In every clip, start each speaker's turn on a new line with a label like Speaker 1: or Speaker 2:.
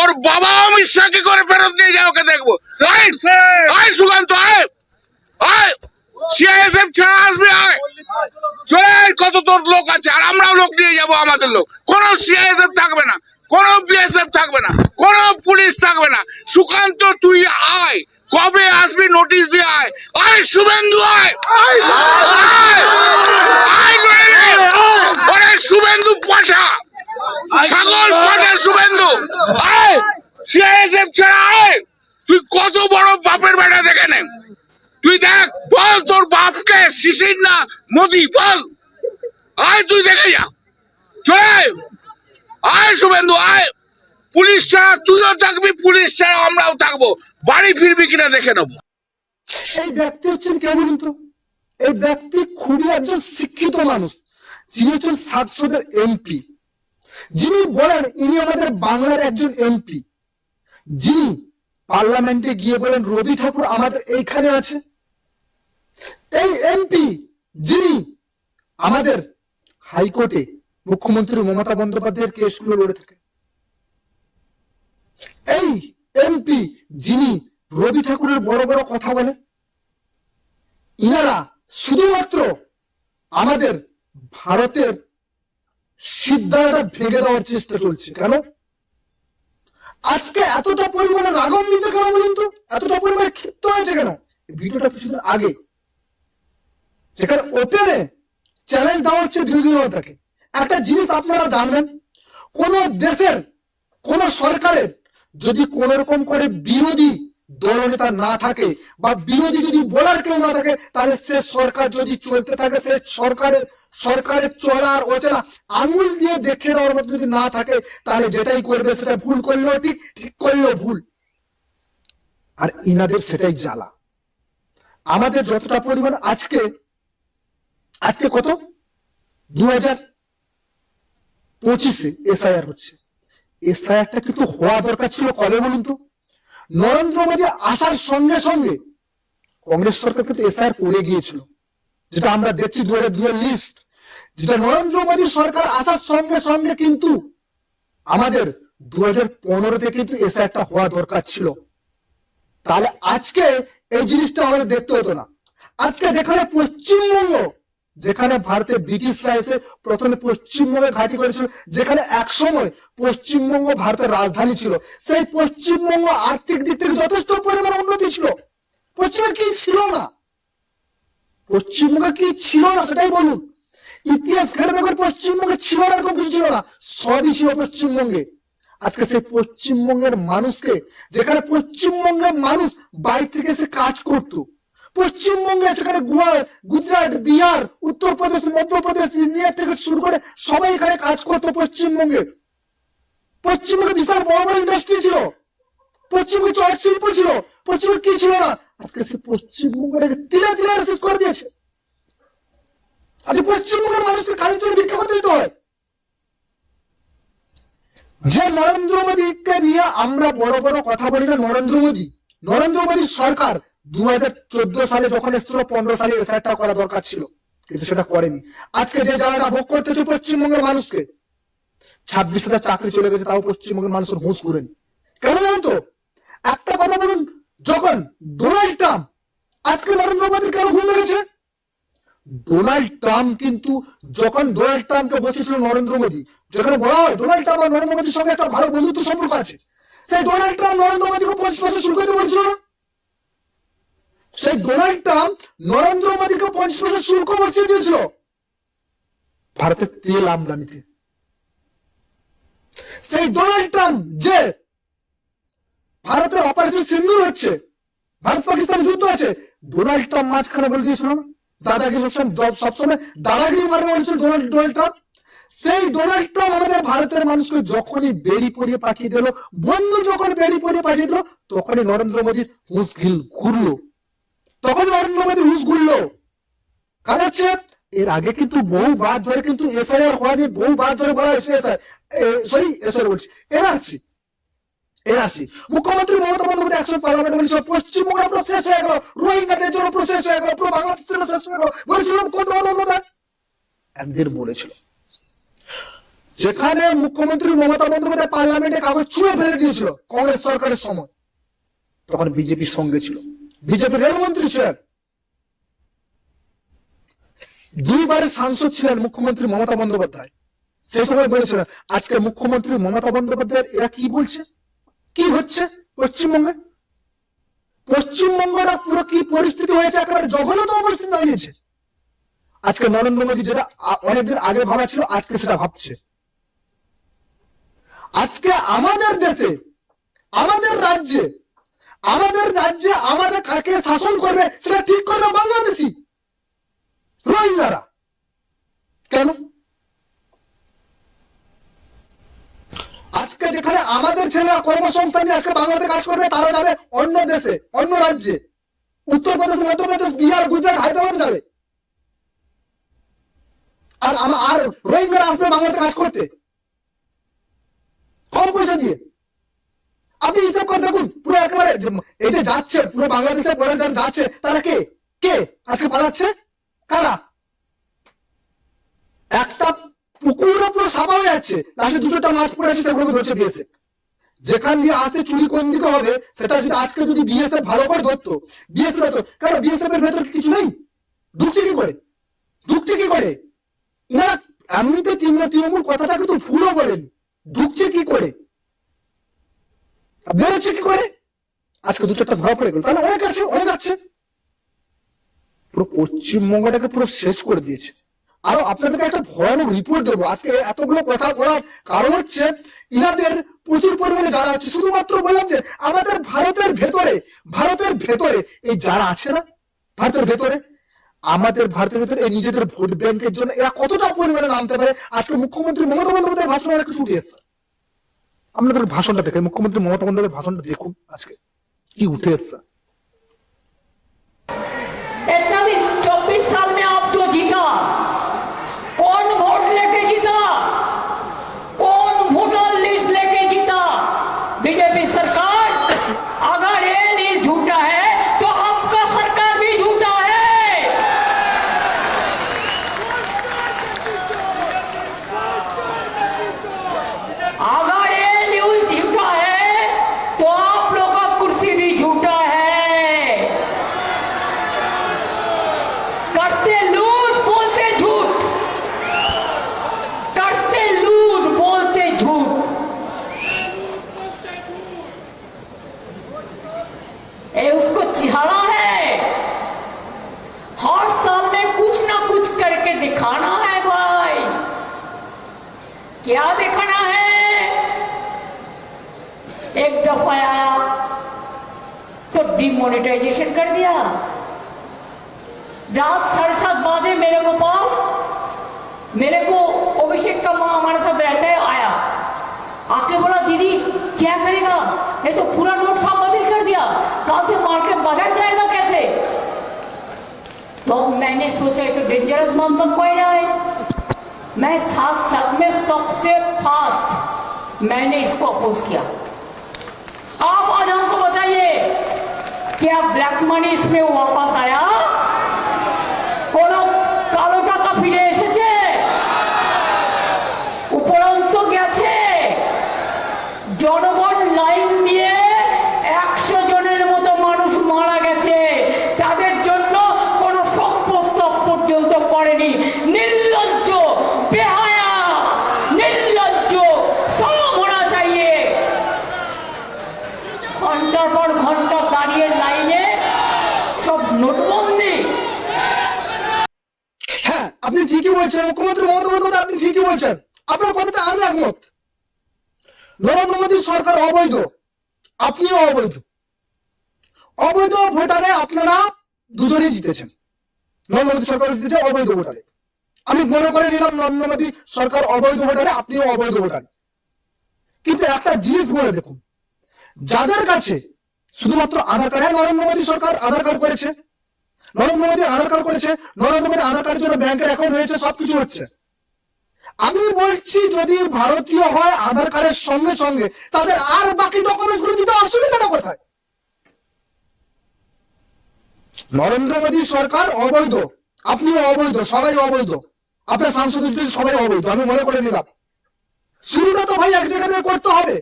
Speaker 1: ওর বাবা অমিত শাহ কি করে ফেরত নিয়ে যায় ওকে দেখব। আয় সুকান্ত আয়। আয়। সিআইএসএফ ছাড়া আসবে আয়। চলে আয় কত তোর লোক আছে আর আমরাও লোক নিয়ে যাব আমাদের লোক। কোন সিআইএসএফ থাকবে না কোন বিএসএফ থাকবে না কোন পুলিশ থাকবে না। সুকান্ত তুই আয়। কবে আসবি নোটিশ দিয়ে আয়। আয় শুভেন্দু আয়। আয় আয়। শুভেন্দু পাশা। ছাগল শুভেন্দু। আয় সিআইএসএফ ছাড়া আয়। তুই কত বড় বাপের বেটা দেখে নে। তুই দেখ বল তোর বাপকে শিশির না মোদি বল। আয় তুই দেখে যা। চলে আয়। আয় শুভেন্দু আয়। পুলিশ ছাড়া তুইও থাকবি পুলিশ ছাড়া আমরাও থাকব। বাড়ি ফিরবি কিনা দেখে নেব।
Speaker 2: এই ব্যক্তি হচ্ছেন কে বলুন তো? এই ব্যক্তি খুবই একজন শিক্ষিত মানুষ। যিনি হচ্ছেন সাতশোদের এমপি। যিনি বলেন, ইনি আমাদের বাংলার একজন এমপি যিনি পার্লামেন্টে গিয়ে বলেন, রবি ঠাকুর আমাদের এইখানে আছে। এই এমপি যিনি আমাদের হাইকোর্টে মুখ্যমন্ত্রী মমতা বন্দ্যোপাধ্যায়ের কেসগুলো লড়ে থাকে। এই এমপি যিনি রবি ঠাকুরের বড় বড় কথা বলেন, ইনারা শুধুমাত্র আমাদের ভারতের সিদ্ধান্তটা ভেঙে দেওয়ার চেষ্টা চলছে। কেন? আজকে এতটা পরিমাণে রাগান্বিত কেন বলুন তো? এতটা পরিমাণে ক্ষিপ্ত হয়েছে কেন? ভিডিওটা কিছুদিন আগে। যেখানে ওপেনে চ্যালেঞ্জ দেওয়া হচ্ছে বিরোধী দলটাকে একটা জিনিস আপনারা জানবেন, কোন দেশের, কোন সরকারের যদি কোন রকম করে বিরোধী দলনেতা না থাকে বা বিরোধী যদি বলার কেউ না থাকে, তাহলে সে সরকার যদি চলতে থাকে, সে সরকারের সরকারের চলার অচলা আঙুল দিয়ে দেখে দেওয়ার মতো যদি না থাকে, তাহলে যেটাই করবে সেটা ভুল করলেও ঠিক ঠিক করলেও ভুল। আর ইনাদের সেটাই জ্বালা। আমাদের যতটা পরিমাণ আজকে আজকে কত? দু হাজার পঁচিশে এসআইআর হচ্ছে। এসআইআরটা কিন্তু হওয়া দরকার ছিল কবে বলুন তো? নরেন্দ্র মোদী আসার সঙ্গে সঙ্গে কংগ্রেস সরকার কিন্তু এসআইআর করে গিয়েছিল। যেটা আমরা দেখছি দু হাজার লিস্ট যেটা নরেন্দ্র মোদী সরকার আসার সঙ্গে সঙ্গে কিন্তু আমাদের দু হাজার পনেরোতে কিন্তু এসআইআরটা হওয়া দরকার ছিল। তাহলে আজকে এই জিনিসটা আমাদের দেখতে হতো না। আজকে যেখানে পশ্চিমবঙ্গ, যেখানে ভারতে ব্রিটিশরা এসে প্রথমে পশ্চিমবঙ্গে ঘাঁটি করেছিল, যেখানে এক সময় পশ্চিমবঙ্গ ভারতের রাজধানী ছিল, সেই পশ্চিমবঙ্গ আর্থিক দিক থেকে যথেষ্ট পরিমাণ উন্নতি ছিল। পশ্চিমবঙ্গে কি ছিল না। পশ্চিমবঙ্গে কি ছিল না সেটাই বলুন। ইতিহাস ঘেটে দেখুন পশ্চিমবঙ্গে ছিল না, এরকম কিছু ছিল না। সবই ছিল পশ্চিমবঙ্গে। আজকে সেই পশ্চিমবঙ্গের মানুষকে, যেখানে পশ্চিমবঙ্গের মানুষ বাইরে থেকে এসে কাজ করতো, পশ্চিমবঙ্গে সেখানে গোয়া, গুজরাট, বিহার, উত্তরপ্রদেশ, মধ্যপ্রদেশ, ইন্ডিয়া থেকে শুরু করে সবাই এখানে কাজ করতো পশ্চিমবঙ্গে। পশ্চিমবঙ্গে বিশাল বড় বড় ইন্ডাস্ট্রি ছিল। পশ্চিমবঙ্গে চট শিল্প ছিল কি ছিল না? আজকে সে পশ্চিমবঙ্গটাকে তিলে তিলে শেষ করে দিয়েছে। আজকে পশ্চিমবঙ্গের মানুষকে কাজের জন্য করতে দিতে হয়। যে নরেন্দ্র মোদীকে নিয়ে আমরা বড় বড় কথা বলি না নরেন্দ্র মোদী। নরেন্দ্র মোদীর সরকার দু হাজার চোদ্দ সালে যখন এসেছিল, পনেরো সালে এসআরটা করা দরকার ছিল, কিন্তু সেটা করেনি। আজকে যে জ্বালাটা ভোগ করতেছে পশ্চিমবঙ্গের মানুষকে, ছাব্বিশ হাজার চাকরি চলে গেছে, তাও পশ্চিমবঙ্গের মানুষের হুঁশ করেনি কেন জানেন তো? যখন ডোনাল্ড ট্রাম্প আজকে নরেন্দ্র মোদীর কেন ঘুম লেগেছে ডোনাল্ড ট্রাম্প কিন্তু যখন ডোনাল্ড ট্রাম্পকে বসেছিল নরেন্দ্র মোদী, যেখানে বলা হয় ডোনাল্ড ট্রাম্প আর নরেন্দ্র মোদীর সঙ্গে একটা ভালো বন্ধুত্ব সম্পর্ক আছে, সেই ডোনাল্ড ট্রাম্প নরেন্দ্র মোদীকে পঁচিশ বছর শুরু করতে বলেছিল না? সেই ডোনাল্ড ট্রাম্প নরেন্দ্র মোদীকে পঞ্চাশ বছর শুল্ক বসিয়ে দিয়েছিল ভারতের তেল আমদানিতে। সেই ডোনাল্ড ট্রাম্প যে ভারতের অপারেশন সিন্দুর হচ্ছে। ভারত পাকিস্তান যুদ্ধ আছে। ডোনাল্ড ট্রাম্প মাঝখানে বলে দিয়েছিল না দাদাগিরি সবসময় সবসময় দাদাগিরি মারবে বলছিল ডোনাল্ড ডোনাল্ড ট্রাম্প। সেই ডোনাল্ড ট্রাম্প আমাদের ভারতের মানুষকে যখনই বেড়ি পরিয়ে পাঠিয়ে দিল, বন্ধু যখন বেড়ি পরিয়ে পাঠিয়ে দিল, তখনই নরেন্দ্র মোদীর হুঁশ ঘিল ঘুরলো। তখন নরেন্দ্র মোদী হুঁশ ঘুরলো। কারণ হচ্ছে, এর আগে কিন্তু বহুবার ধরে কিন্তু এসআইআর হওয়া নিয়ে বহুবার ধরে বলা হয়েছে এসআই সরি এসআইআর বলছি, এনআরসি। মুখ্যমন্ত্রী মমতা বন্দ্যোপাধ্যায় একসময় পার্লামেন্টে বলেছিল পশ্চিমবঙ্গে শেষ হয়ে গেল। রোহিঙ্গাদের জন্য পুরো শেষ হয়ে গেল। পুরো শেষ হয়ে গেল। বলেছিল মুখ্যমন্ত্রী মমতা বন্দ্যোপাধ্যায়? একদিন বলেছিল। যেখানে মুখ্যমন্ত্রী মমতা বন্দ্যোপাধ্যায় পার্লামেন্টে কাগজ ছুঁড়ে ফেলে দিয়েছিল, কংগ্রেস সরকারের সময়, তখন বিজেপির সঙ্গে ছিল। বিজেপি রেলমন্ত্রী ছিলেন। দুইবারের সাংসদ ছিলেন মুখ্যমন্ত্রী মমতা বন্দ্যোপাধ্যায়। সেই সময় বলেছিলেন, আজকে মুখ্যমন্ত্রী মমতা বন্দ্যোপাধ্যায় এরা কি বলছে? কি হচ্ছে? পশ্চিমবঙ্গে? পশ্চিমবঙ্গটা পুরো কি পরিস্থিতি হয়েছে? একেবারে জঘন্যতম পরিস্থিতি দাঁড়িয়েছে। আজকে নরেন্দ্র মোদী যেটা অনেকদিন আগে ভাবা ছিল, আজকে সেটা ভাবছে। আজকে আমাদের দেশে, আমাদের রাজ্যে আমাদের রাজ্যে আমাদের কাকে শাসন করবে, সেটা ঠিক করবে বাংলাদেশি রোহিঙ্গারা। কেন? আজকে যেখানে আমাদের ছেলেরা কর্মসংস্থান নিয়ে আজকে বাংলাতে কাজ করবে, তারা যাবে অন্য দেশে, অন্য রাজ্যে। উত্তরপ্রদেশ, মধ্যপ্রদেশ, বিহার, গুজরাট, হায়দ্রাবাদ যাবে। আর আমা- আর রোহিঙ্গারা আসবে বাংলাতে কাজ করতে। কম পয়সা দিয়ে। আপনি হিসাব করে দেখুন, পুরো একেবারে এই যে যাচ্ছে, পুরো বাংলাদেশে পড়ে যারা যাচ্ছে, তারা কে? কে? আজকে পালাচ্ছে? কারা? একটা পুকুরও পুরো সাফা যাচ্ছে, লাস্টে দুটোটা মাছ পড়ে আছে, সেগুলোকে ধরছে বিএসএফ যেখান দিয়ে আছে চুরি কোন দিকে হবে, সেটা যদি আজকে যদি বিএসএফ ভালো করে ধরতো বিএসএফ ধরতো কারণ বিএসএফ এর ভেতর কিছু নেই? ঢুকছে কি করে? ঢুকছে কি করে? ইনারা এমনিতে তৃণমূল কথাটা কিন্তু ভুলও বলেন। ঢুকছে কি করে? বেরোচ্ছে কি করে? আজকে দু চারটা ধরা পড়ে গেল। তাহলে অনেক আছে অনেক আছে। পুরো পশ্চিমবঙ্গটাকে পুরো শেষ করে দিয়েছে। আরও আপনাদেরকে একটা ভয়ানক রিপোর্ট দেবো। আজকে এতগুলো কথা বলার কারণ হচ্ছে, ইনাদের প্রচুর পরিমাণে যারা আছে শুধুমাত্র বললাম যে, আমাদের ভারতের ভেতরে ভারতের ভেতরে, এই যারা আছে না, ভারতের ভেতরে, আমাদের ভারতের ভেতরে এই নিজেদের ভোট ব্যাংকের জন্য এরা কতটা পরিমাণে নামতে পারে? আজকে মুখ্যমন্ত্রী মমতা বন্দ্যোপাধ্যায়ের ভাষণ অনেক কিছু উঠে এসছে। আপনাদের ভাষণটা দেখে মুখ্যমন্ত্রী মমতা বন্দ্যোপাধ্যায়ের ভাষণটা দেখুন আজকে কি উঠে এসছে।
Speaker 3: डिमोनेटाइजेशन कर दिया। रात साढ़े सात बजे मेरे को पास, मेरे को अभिषेक का माँ हमारे साथ रहता है आया। आके बोला, दीदी, क्या करेगा? ये तो पूरा नोट साहब बदल कर दिया। कल से मार्केट बदल जाएगा कैसे? तो मैंने सोचा तो डेंजरस मन बन कोई रहा है। मैं सात साल में सबसे फास्ट मैंने इसको अपोज किया। आप आज बताइए क्या ब्लैक मनी इसमें वापस आया? बोलो कालों का
Speaker 2: फिरे আপনি ঠিকই বলছেন, মুখ্যমন্ত্রী মমতা বন্দ্যোপাধ্যায়, আপনি ঠিকই বলছেন। আপনার কথাতে আমি একমত। নরেন্দ্র মোদী সরকার অবৈধ। আপনিও অবৈধ। অবৈধ ভোটারে আপনারা দুজনেই জিতেছেন। নরেন্দ্র মোদী সরকার জিতেছে অবৈধ ভোটারে। আমি মনে করে নিলাম, নরেন্দ্র মোদী সরকার অবৈধ ভোটারে, আপনিও অবৈধ ভোটার। কিন্তু একটা জিনিস বলে দেখুন, যাদের কাছে শুধুমাত্র আধার কার্ড হ্যাঁ নরেন্দ্র মোদী সরকার আধার কার্ড করেছে নরেন্দ্র মোদী আধার কার্ড করেছে, নরেন্দ্র মোদী আধার কার্ডের জন্য ব্যাংকের অ্যাকাউন্ট হয়েছে সবকিছু হচ্ছে। আমি বলছি, যদি ভারতীয় হয় আধার কার্ডের সঙ্গে সঙ্গে, তাদের আর বাকি ডকুমেন্টসগুলো দিতে অসুবিধাটা কোথায়? নরেন্দ্র মোদী সরকার অবৈধ। আপনিও অবৈধ, সবাই অবৈধ। আপনার সাংসদ সবাই অবৈধ, আমি মনে করে নিলাম। শুরুটা তো ভাই এক জায়গা থেকে করতে হবে।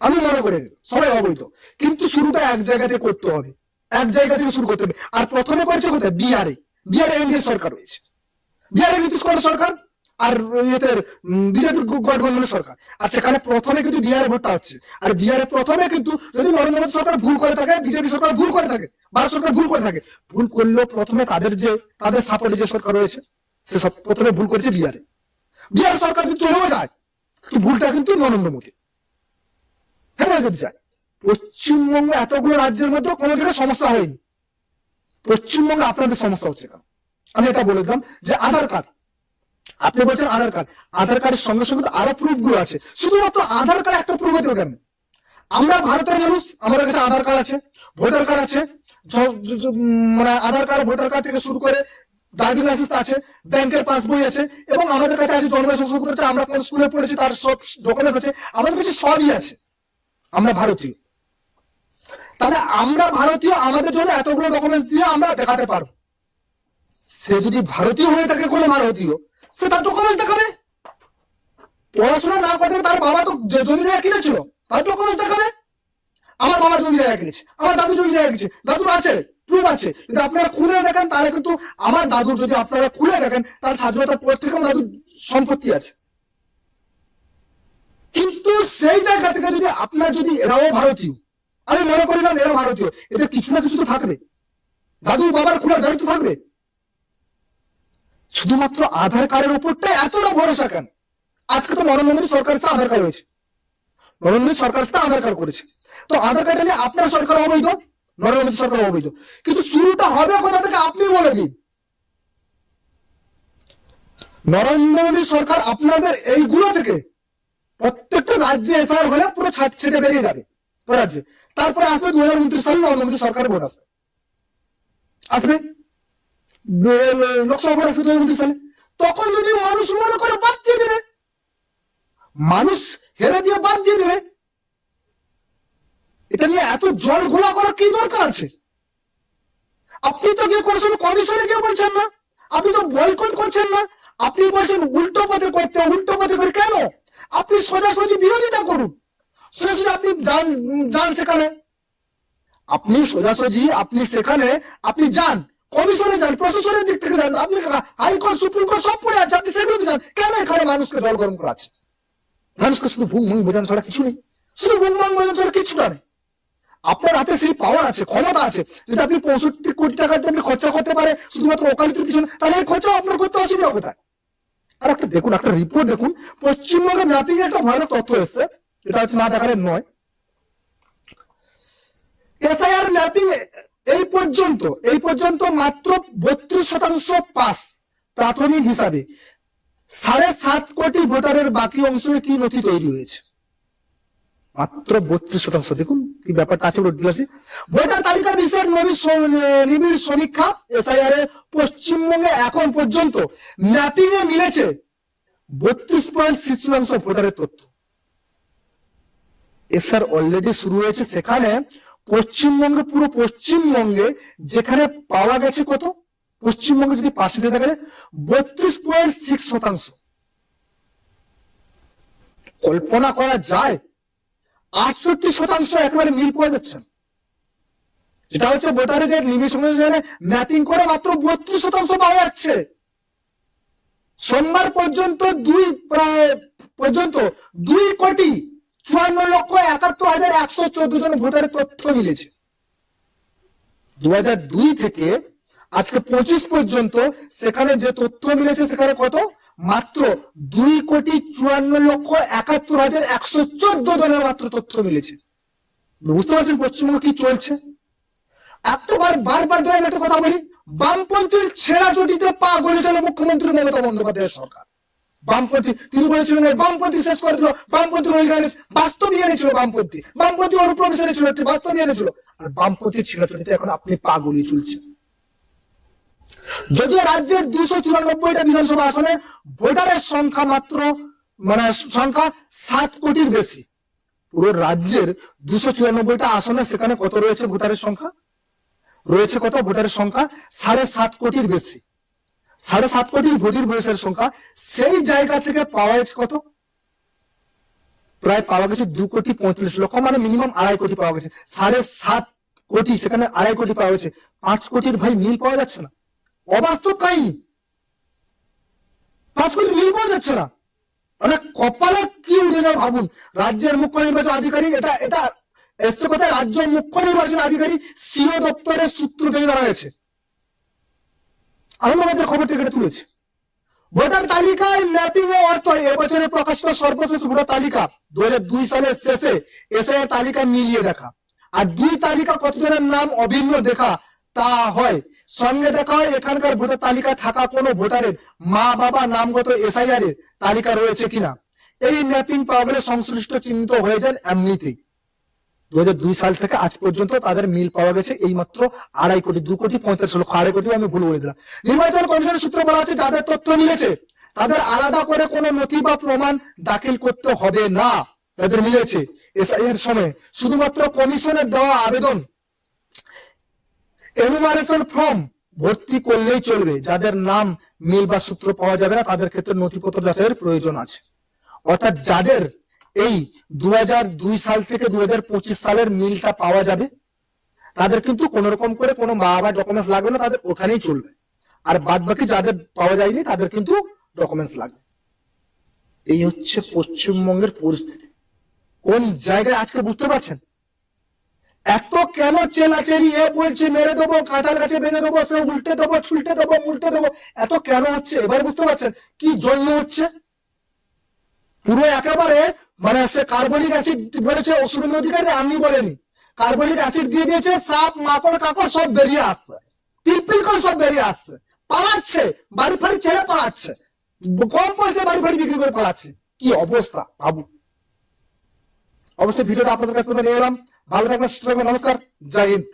Speaker 2: আমি মনে করি, সবাই অবৈধ। কিন্তু শুরুটা এক জায়গাতে করতে হবে। এক জায়গা থেকে শুরু করতে হবে। আর প্রথমে করেছে কোথায়? বিহারে। বিহারে এনডিএ সরকার রয়েছে। বিহারে নীতিশ কুমার সরকার আর ইয়েতে বিজেপির গঠবন্ধনের সরকার। আর সেখানে প্রথমে কিন্তু বিহারে ভোটটা হচ্ছে। আর বিহারে প্রথমে কিন্তু যদি নরেন্দ্র মোদী সরকার ভুল করে থাকে, বিজেপি সরকার ভুল করে থাকে, ভারত সরকার ভুল করে থাকে, ভুল করলেও প্রথমে তাদের যে, তাদের সাপোর্টে যে সরকার রয়েছে, সে সব প্রথমে ভুল করেছে বিহারে। বিহার সরকার যদি চলেও যায় কিন্তু ভুলটা কিন্তু নরেন্দ্র মোদী হ্যাঁ যদি যায়। পশ্চিমবঙ্গ এতগুলো রাজ্যের মধ্যে কোনো জায়গায় সমস্যা হয়নি। পশ্চিমবঙ্গে আপনাদের সমস্যা হচ্ছে কেন? আমি এটা বলে দিলাম যে আধার কার্ড। আপনি বলছেন আধার কার্ড। আধার কার্ডের সঙ্গে সঙ্গে তো আরও প্রুফগুলো আছে। শুধুমাত্র আধার কার্ড একটা প্রুফ হতে কেন আমরা ভারতের মানুষ, আমাদের কাছে আধার কার্ড আছে, ভোটার কার্ড আছে মানে আধার কার্ড, ভোটার কার্ড থেকে শুরু করে ড্রাইভিং লাইসেন্স আছে, ব্যাংকের পাসবই আছে এবং আমাদের কাছে আছে জন্ম সংশোধন আমরা কোন স্কুলে পড়েছি, তার সব ডকুমেন্টস আছে। আমাদের কাছে সবই আছে। আমরা ভারতীয়। তাহলে আমরা ভারতীয়, আমাদের জন্য এতগুলো ডকুমেন্টস দিয়ে আমরা দেখাতে পারব। সে যদি ভারতীয় হয়ে থাকে কোনো ভারতীয়, সে তার ডকুমেন্টস দেখাবে। পড়াশোনা না করতে তার বাবা তো জমি জায়গা কিনেছিল, তার ডকুমেন্টস দেখাবে। আমার বাবা জমি জায়গা কিনেছে, আমার দাদু জমি জায়গা কিনেছে, দাদুর আছে প্রুফ আছে। কিন্তু আপনারা খুলে দেখেন, তাহলে কিন্তু আমার দাদুর যদি আপনারা খুলে দেখেন, তার স্বাধীনতার পর থেকে দাদুর সম্পত্তি আছে। কিন্তু সেই জায়গা থেকে যদি আপনার যদি এরাও ভারতীয় আমি মনে করি না এরা ভারতীয়। এদের কিছু না কিছু তো থাকবে। দাদুর বাবার খোলা দাঁড়িয়ে তো থাকবে। শুধুমাত্র আধার কার্ডের উপরটাই এতটা ভরসা কেন? আজকে তো নরেন্দ্র মোদী সরকার আধার কার্ড হয়েছে। নরেন্দ্র মোদী সরকার আধার কার্ড করেছে। তো আধার কার্ড নিয়ে আপনার সরকার অবৈধ নরেন্দ্র মোদী সরকার অবৈধ কিন্তু শুরুটা হবে কোথা থেকে আপনি বলে দিন। নরেন্দ্র মোদী সরকার আপনাদের এইগুলো থেকে প্রত্যেকটা রাজ্যে এসআর হলে পুরো ছাট ছেটে বেরিয়ে যাবে। রাজ্যে। তারপরে আসবে দু হাজার উনত্রিশ সালে মোদী সরকারের ভোট আসবে। আসবে? লোকসভা ভোট আসবে দু হাজার উনত্রিশ সালে। তখন যদি মানুষ মনে করে বাদ দিয়ে দেবে, মানুষ হেরে দিয়ে বাদ দিয়ে দেবে, এটা নিয়ে এত জল ঘোলা করার কি দরকার আছে? আপনি তো গিয়ে সময় কমিশনে গিয়ে বলছেন না, আপনি তো বয়কট করছেন না, আপনি বলছেন উল্টো পথে করতে, উল্টো পথে করে কেন? আপনি সোজাসুজি বিরোধিতা করুন। সোজাসুজি আপনি যান যান সেখানে। আপনি সোজাসুজি, আপনি সেখানে, আপনি যান। কমিশনে যান, প্রশাসনের দিক থেকে যান, আপনি হাইকোর্ট সুপ্রিম কোর্ট সব পড়ে আছে, আপনি সেগুলোতে যান। কেন এখানে মানুষকে জল গরম করাচ্ছে মানুষকে শুধু ভুং ভুং বোঝানো ছাড়া কিছু নেই। শুধু ভুং ভুং বোঝানো ছাড়া কিছুটা নেই। আপনার হাতে সেই পাওয়ার আছে, ক্ষমতা আছে। যদি আপনি পঁয়ষট্টি কোটি টাকার জন্য খরচা করতে পারে শুধুমাত্র ওকালতির পিছনে, তাহলে এই খরচা আপনার করতে অসুবিধা কোথায়? আর একটা দেখুন, একটা রিপোর্ট দেখুন। পশ্চিমবঙ্গে ম্যাপিং একটা ভালো তথ্য এসছে। এটা হচ্ছে না দেখালে নয়। এসআইআর ম্যাপিং এই পর্যন্ত এই পর্যন্ত মাত্র বত্রিশ শতাংশ পাস প্রাথমিক হিসাবে। সাড়ে সাত কোটি ভোটারের বাকি অংশে কি নথি তৈরি হয়েছে? মাত্র বত্রিশ শতাংশ। দেখুন কি ব্যাপারটা আছে আছে ভোটার তালিকার স- নিবিড় সমীক্ষা এসআইআর এর পশ্চিমবঙ্গে এখন পর্যন্ত ম্যাপিং এ মিলেছে বত্রিশ পয়েন্ট শতাংশ ভোটারের তথ্য। এসআর অলরেডি শুরু হয়েছে সেখানে পশ্চিমবঙ্গে, পুরো পশ্চিমবঙ্গে যেখানে পাওয়া গেছে কত? পশ্চিমবঙ্গে যদি পার্সেন্টেজ যায় বত্রিশ পয়েন্ট সিক্স শতাংশ। কল্পনা করা যায়, আটষট্টি শতাংশ একেবারে মিল পাওয়া যাচ্ছে। যেটা হচ্ছে ভোটারের যে নিবিড় সংযোজনে ম্যাপিং করে মাত্র বত্রিশ শতাংশ পাওয়া যাচ্ছে। সোমবার পর্যন্ত দুই, প্রায় পর্যন্ত দুই কোটি চুয়ান্ন লক্ষ একাত্তর হাজার একশো চোদ্দ জন ভোটারের তথ্য মিলেছে। দু দুই থেকে আজকে পঁচিশ পর্যন্ত সেখানে যে তথ্য মিলেছে সেখানে কত? মাত্র দুই কোটি চুয়ান্ন লক্ষ একাত্তর হাজার একশো চোদ্দ জনের মাত্র তথ্য মিলেছে। বুঝতে পারছেন পশ্চিমবঙ্গ কি চলছে? এতবার বারবার ধরে আমি একটা কথা বলি, বামপন্থীর ছেঁড়া চটিতে পা গলেছিল মুখ্যমন্ত্রী মমতা বন্দ্যোপাধ্যায়ের সরকার। বামপন্থী। তিনি বলেছিলেন বামপন্থী শেষ করে দিল। বামপন্থী এনেছিল বামপন্থী। বামপন্থী অনুপ্রবেশ এনেছিল একটি এনেছিল আর বামপন্থী এখন আপনি চলছে যদিও রাজ্যের দুশো চুরানব্বইটা বিধানসভা আসনে ভোটারের সংখ্যা মাত্র মানে সংখ্যা সাত কোটির বেশি। পুরো রাজ্যের দুশো চুরানব্বইটা আসনে সেখানে কত রয়েছে ভোটারের সংখ্যা? রয়েছে কত? ভোটারের সংখ্যা সাড়ে সাত কোটির বেশি। সাড়ে সাত কোটি ভোটের বয়সের সংখ্যা, সেই জায়গা থেকে পাওয়া যাচ্ছে কত? প্রায় পাওয়া গেছে দু কোটি পঁয়ত্রিশ লক্ষ মানে মিনিমাম আড়াই কোটি পাওয়া গেছে। সাড়ে সাত কোটি, সেখানে আড়াই কোটি পাওয়া গেছে। পাঁচ কোটির ভাই মিল পাওয়া যাচ্ছে না। অবাস্তব কাহিনী। পাঁচ কোটি মিল পাওয়া যাচ্ছে না। মানে কপালে কি উঠে যায় ভাবুন। রাজ্যের মুখ্য নির্বাচন আধিকারিক, এটা এটা এসছে কোথায়? রাজ্য মুখ্য নির্বাচন আধিকারিক, সিও দপ্তরের সূত্র থেকে জানা গেছে। আনন্দবাজার খবর থেকে এটা তুলেছে। ভোটার তালিকায় ম্যাপিং এর অর্থ এবছরে প্রকাশিত সর্বশেষ ভোটার তালিকা দু সালের শেষে এসে তালিকা মিলিয়ে দেখা। আর দুই তালিকা কতজনের নাম অভিন্ন দেখা, তা হয়। সঙ্গে দেখা হয়, এখানকার ভোটার তালিকা থাকা কোনো ভোটারের মা, বাবা, নামগত এসআইআর এর তালিকা রয়েছে কিনা। এই ম্যাপিং পাওয়া গেলে সংশ্লিষ্ট চিহ্নিত হয়ে যান এমনিতেই। দু হাজার দুই সাল থেকে আজ পর্যন্ত তাদের মিল পাওয়া গেছে এই মাত্র আড়াই কোটি, দু কোটি পঁয়তাল্লিশ লক্ষ, আড়াই কোটি আমি ভুল বলে দিলাম। নির্বাচন কমিশনের সূত্র বলা হচ্ছে যাদের তথ্য মিলেছে, তাদের আলাদা করে কোনো নথি বা প্রমাণ দাখিল করতে হবে না। তাদের মিলেছে সময় শুধুমাত্র কমিশনের দেওয়া আবেদন, এনুমারেশন ফর্ম ভর্তি করলেই চলবে। যাদের নাম, মিল বা সূত্র পাওয়া যাবে না, তাদের ক্ষেত্রে নথিপত্র যাচাইয়ের প্রয়োজন আছে। অর্থাৎ যাদের এই দু হাজার দুই সাল থেকে দু হাজার পঁচিশ সালের মিলটা পাওয়া যাবে। তাদের কিন্তু কোন রকম করে কোনো মা বাবা ডকুমেন্টস লাগবে না, তাদের ওখানেই চলবে। আর বাদ বাকি যাদের পাওয়া যায়নি, তাদের কিন্তু ডকুমেন্টস লাগবে। এই হচ্ছে পশ্চিমবঙ্গের পরিস্থিতি। কোন জায়গায় আজকে বুঝতে পারছেন? এত কেন চেলাচেলি, এ বলছে মেরে দেবো, কাঁঠাল গাছে ভেঙে দেবো, সে উল্টে দেবো, ছুলটে দেবো উল্টে দেবো, এত কেন হচ্ছে? এবার বুঝতে পারছেন কি জন্য হচ্ছে? পুরো একেবারে মানে সে কার্বনিক অ্যাসিড বলেছে, অসুবিধা অধিকারী আপনি বলেনি কার্বনিক অ্যাসিড দিয়ে দিয়েছে, সাপ, মাকড়, কাকড় সব বেরিয়ে আসছে। পিলপিল করে সব বেরিয়ে আসছে। পালাচ্ছে, বাড়ি ফাড়ি ছেড়ে পালাচ্ছে। কম পয়সা বাড়ি ফাড়ি বিক্রি করে পালাচ্ছে। কি অবস্থা ভাবু অবশ্যই ভিডিওটা আপনাদের কাছে নিয়ে এলাম। ভালো থাকবেন, সুস্থ থাকবেন, নমস্কার। জয় হিন্দ।